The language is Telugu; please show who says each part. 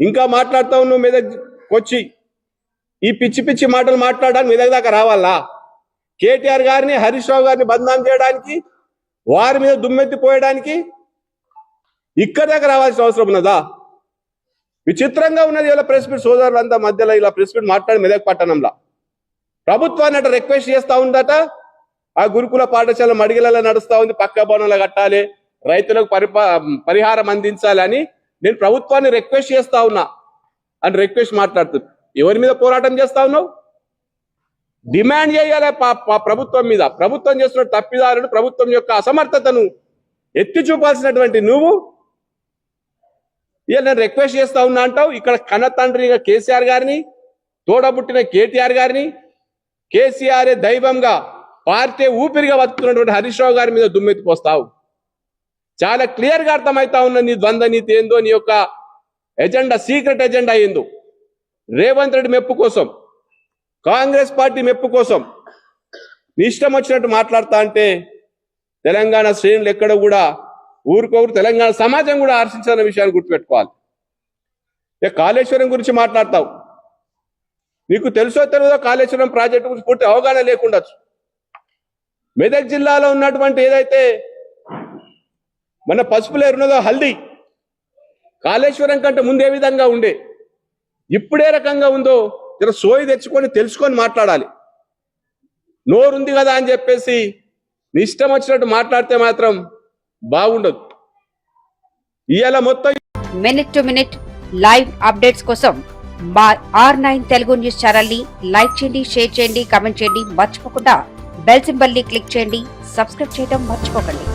Speaker 1: ఇంకా మాట్లాడుతా ఉన్నావు మీద వచ్చి ఈ పిచ్చి పిచ్చి మాటలు మాట్లాడడానికి మీ దగ్గర దాకా రావాలా? కేటీఆర్ గారిని హరీష్ రావు గారిని బదనాం చేయడానికి వారి మీద దుమ్మెత్తి పోయడానికి ఇక్కడ దాకా రావాల్సిన అవసరం ఉన్నదా? విచిత్రంగా ఉన్నది ఇలా ప్రెస్ మీట్ సోదరులంతా మధ్యలో ఇలా ప్రెస్ మీట్ మాట్లాడి మెదక్ పట్టణంలో. ప్రభుత్వాన్ని అట రిక్వెస్ట్ చేస్తా ఉందట ఆ గురుకుల పాఠశాల మడిగలలో నడుస్తూ ఉంది పక్క భవనంలో కట్టాలి రైతులకు పరిపా పరిహారం అందించాలని నేను ప్రభుత్వాన్ని రిక్వెస్ట్ చేస్తా ఉన్నా అని రిక్వెస్ట్ మాట్లాడుతున్నా ఎవరి మీద పోరాటం చేస్తా ఉన్నావు? డిమాండ్ చేయాలి ప్రభుత్వం మీద. ప్రభుత్వం చేస్తున్న తప్పిదారుడు ప్రభుత్వం యొక్క అసమర్థతను ఎత్తి చూపాల్సినటువంటి నువ్వు? ఇక నేను రిక్వెస్ట్ చేస్తా ఉన్నా అంటావు. ఇక్కడ కన్న తండ్రిగా కేసీఆర్ గారిని తోడబుట్టిన కేటీఆర్ గారిని కేసీఆర్ దైవంగా పార్టీ ఊపిరిగా బతుకుతున్నటువంటి హరీష్ రావు గారి మీద దుమ్మెత్తిపోస్తావు చాలా క్లియర్గా అర్థమవుతా ఉన్న నీ ద్వంద్వ నీతి ఏందో నీ యొక్క ఎజెండా సీక్రెట్ ఎజెండా ఏందో. రేవంత్ రెడ్డి మెప్పు కోసం కాంగ్రెస్ పార్టీ మెప్పు కోసం నీ ఇష్టం వచ్చినట్టు మాట్లాడతా అంటే తెలంగాణ శ్రేణులు ఎక్కడ కూడా ఊరుకోరు తెలంగాణ సమాజం కూడా హర్షించాలన్న విషయాన్ని గుర్తుపెట్టుకోవాలి. ఇక కాళేశ్వరం గురించి మాట్లాడతావు? నీకు తెలుసో తెలియదో కాళేశ్వరం ప్రాజెక్టు గురించి పూర్తి అవగాహన లేకుండొచ్చు. మెదక్ జిల్లాలో ఉన్నటువంటి ఏదైతే మన పసుపులో ఉన్నదో హల్దీ. కాళేశ్వరం కంటే ముందే విధంగా ఉండే? ఇప్పుడే రకంగా ఉందో జర సోయి తెచ్చుకొని తెలుసుకొని మాట్లాడాలి. నోరుంది కదా అని చెప్పేసి నీ ఇష్టం వచ్చినట్టు మాట్లాడితే మాత్రం బాగుండదు. ఇవాళ మొత్తం
Speaker 2: minute to minute live updates కోసం మా ఆర్ నైన్ తెలుగు న్యూస్ ఛానల్ని లైక్ చేయండి షేర్ చేయండి కామెంట్ చేయండి. మర్చిపోకుండా బెల్ సింబల్ని క్లిక్ చేయండి. సబ్స్క్రైబ్ చేయడం మర్చిపోకండి.